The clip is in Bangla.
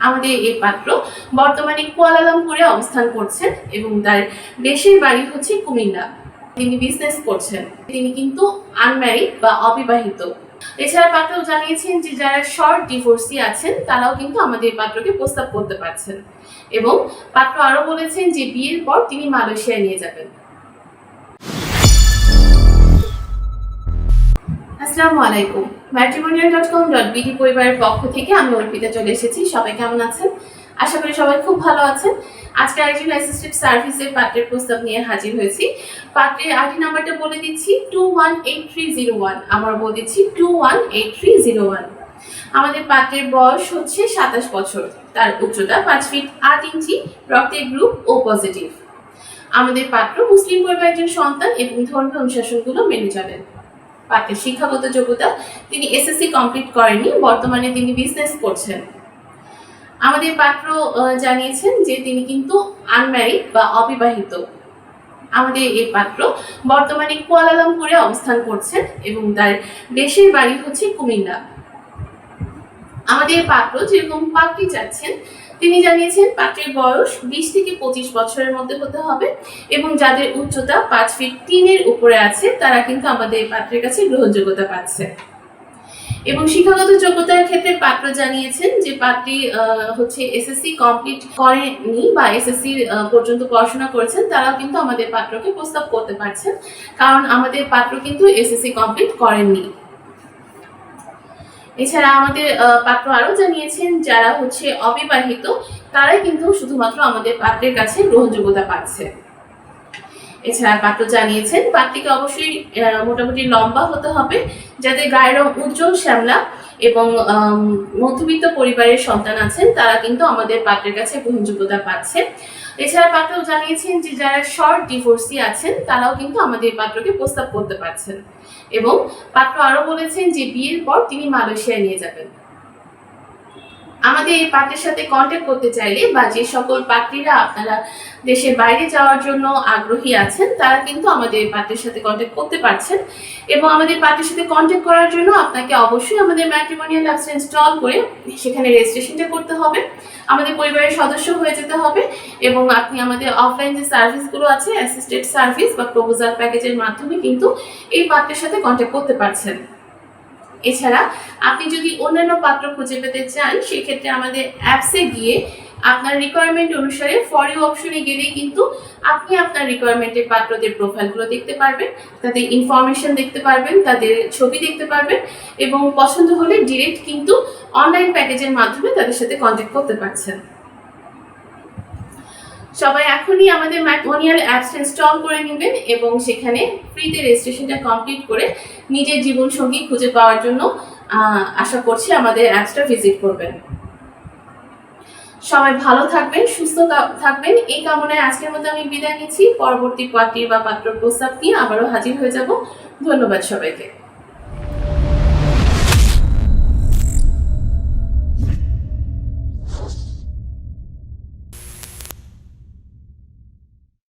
আমাদের এই পাত্র বর্তমানে কুয়ালালামপুরে অবস্থান করছেন এবং তার দেশের বাড়ি হচ্ছে কুমিল্লা। তিনি বিজনেস করছেন। তিনি কিন্তু আনম্যারিড বা অবিবাহিত। এছাড়া পাত্র জানিয়েছেন যে যারা শর্ট ডিভোর্সি আছেন, তারাও কিন্তু আমাদের পাত্রকে প্রস্তাব করতে পারছেন। এবং পাত্র আরও বলেছেন যে বিয়ের পর তিনি মালয়েশিয়ায় নিয়ে যাবেন। আসসালামু আলাইকুম matrimonial dot com dot BD পরিবারের পক্ষ থেকে আমি অর্পিতা চলে এসেছি। সবাই কেমন আছেন? আশা করি সবাই খুব ভালো আছেন। আজকে আরেকজন অ্যাসিস্ট্যান্ট সার্ভিসের পাত্রের প্রস্তাব নিয়ে হাজির হয়েছি। পাত্রের আইডি নাম্বারটা বলে দিচ্ছি two one eight three zero one আমার বলে দিচ্ছি two one eight three zero one আমাদের পাত্রের বয়স হচ্ছে সাতাশ বছর। তার উচ্চতা পাঁচ ফিট আট ইঞ্চি, রক্তের গ্রুপ ও পজিটিভ আমাদের পাত্র মুসলিম পরিবারের একজন সন্তান এবং ধর্মীয় অনুশাসনগুলো মেনে চলেন। পাত্রের শিক্ষাগত যোগ্যতা তিনি এসএসসি কমপ্লিট করেননি, বর্তমানে তিনি বিজনেস করছেন। আমাদের পাত্র জানিয়েছেন যে তিনি কিন্তু আনম্যারিড বা অবিবাহিত। আমাদের এই পাত্র বর্তমানে কুয়ালালামপুরে অবস্থান করছেন এবং তার দেশের বাড়ি হচ্ছে কুমিল্লা। আমাদের পাত্র যেরকম পাত্রী চাচ্ছেন তিনি জানিয়েছেন পাত্রের বয়স বিশ থেকে পঁচিশ বছরের মধ্যে হতে হবে এবং যাদের উচ্চতা পাঁচ ফিট তিনের উপরে আছে, তারা কিন্তু আমাদের পাত্রের কাছে গ্রহণযোগ্যতা পাচ্ছে। এবং শিক্ষাগত যোগ্যতার ক্ষেত্রে পাত্র জানিয়েছেন যে পাত্রী হচ্ছে এসএসসি কমপ্লিট করেনি বা এসএসসি পর্যন্ত পড়াশোনা করেছেন, তারাও কিন্তু আমাদের পাত্রকে প্রস্তাব করতে পারছেন। কারণ আমাদের পাত্র কিন্তু এসএসসি কমপ্লিট করেননি। এছাড়া আমাদের পাত্র আরও জানিয়েছেন যারা হচ্ছে অবিবাহিত, তারাই কিন্তু শুধুমাত্র আমাদের পাত্রের কাছে গ্রহণযোগ্যতা পাচ্ছে। এছাড়া পাত্র জানিয়েছেন পাত্রীকে অবশ্যই মোটামুটি লম্বা হতে হবে যাতে গায়ের রং উজ্জ্বল, শ্যামলা এবং মধ্যবিত্ত পরিবারের সন্তান আছেন, তারা কিন্তু আমাদের পাত্রের কাছে গ্রহণযোগ্যতা পাচ্ছে। এছাড়া পাত্র জানিয়েছেন যে যারা শর্ট ডিভোর্সি আছেন, তারাও কিন্তু আমাদের পাত্রকে প্রস্তাব করতে পারছেন। এবং পাত্র আরও বলেছেন যে বিয়ের পর তিনি মালয়েশিয়ায় নিয়ে যাবেন। আমাদের এই পাত্রের সাথে কন্ট্যাক্ট করতে চাইলে বা যে সকল পাত্রীরা আপনারা দেশের বাইরে যাওয়ার জন্য আগ্রহী আছেন, তারা কিন্তু আমাদের এই সাথে কন্ট্যাক্ট করতে পারছেন এবং আমাদের পাত্রের সাথে কন্ট্যাক্ট করার জন্য আপনাকে অবশ্যই আমাদের ম্যাট্রিমোনিয়াল অ্যাপস ইনস্টল করে সেখানে রেজিস্ট্রেশনটা করতে হবে। আমাদের পরিবারের সদস্য হয়ে যেতে হবে এবং আপনি আমাদের অফলাইন যে সার্ভিসগুলো আছে অ্যাসিস্টেড সার্ভিস বা প্রপোজাল প্যাকেজের মাধ্যমে কিন্তু এই পাত্রের সাথে কন্ট্যাক্ট করতে পারছেন। এছাড়া আপনি যদি অন্যান্য পাত্র খুঁজে পেতে চান, সেক্ষেত্রে আমাদের অ্যাপসে গিয়ে আপনার রিকোয়ারমেন্ট অনুসারে ফর অপশনে গেলেই কিন্তু আপনি আপনার রিকোয়ারমেন্টের পাত্রদের প্রোফাইলগুলো দেখতে পারবেন, তাদের ইনফরমেশন দেখতে পারবেন, তাদের ছবি দেখতে পারবেন এবং পছন্দ হলে ডিরেক্ট কিন্তু অনলাইন প্যাকেজের মাধ্যমে তাদের সাথে কন্ট্যাক্ট করতে পারছেন। সবাই এখনই আমাদের ম্যাটমোনিয়াল অ্যাপস ইনস্টল করে নেবেন এবং সেখানে ফ্রিতে রেজিস্ট্রেশনটা কমপ্লিট করে নিজের জীবন সঙ্গী খুঁজে পাওয়ার জন্য আশা করছি আমাদের অ্যাপসটা ভিজিট করবেন। সবাই ভালো থাকবেন, সুস্থ থাকবেন। এই কামনায় আজকের মতো আমি বিদায় নিচ্ছি। পরবর্তী পার্টি বা পাত্র প্রস্তাব নিয়ে আবারও হাজির হয়ে যাব। ধন্যবাদ সবাইকে।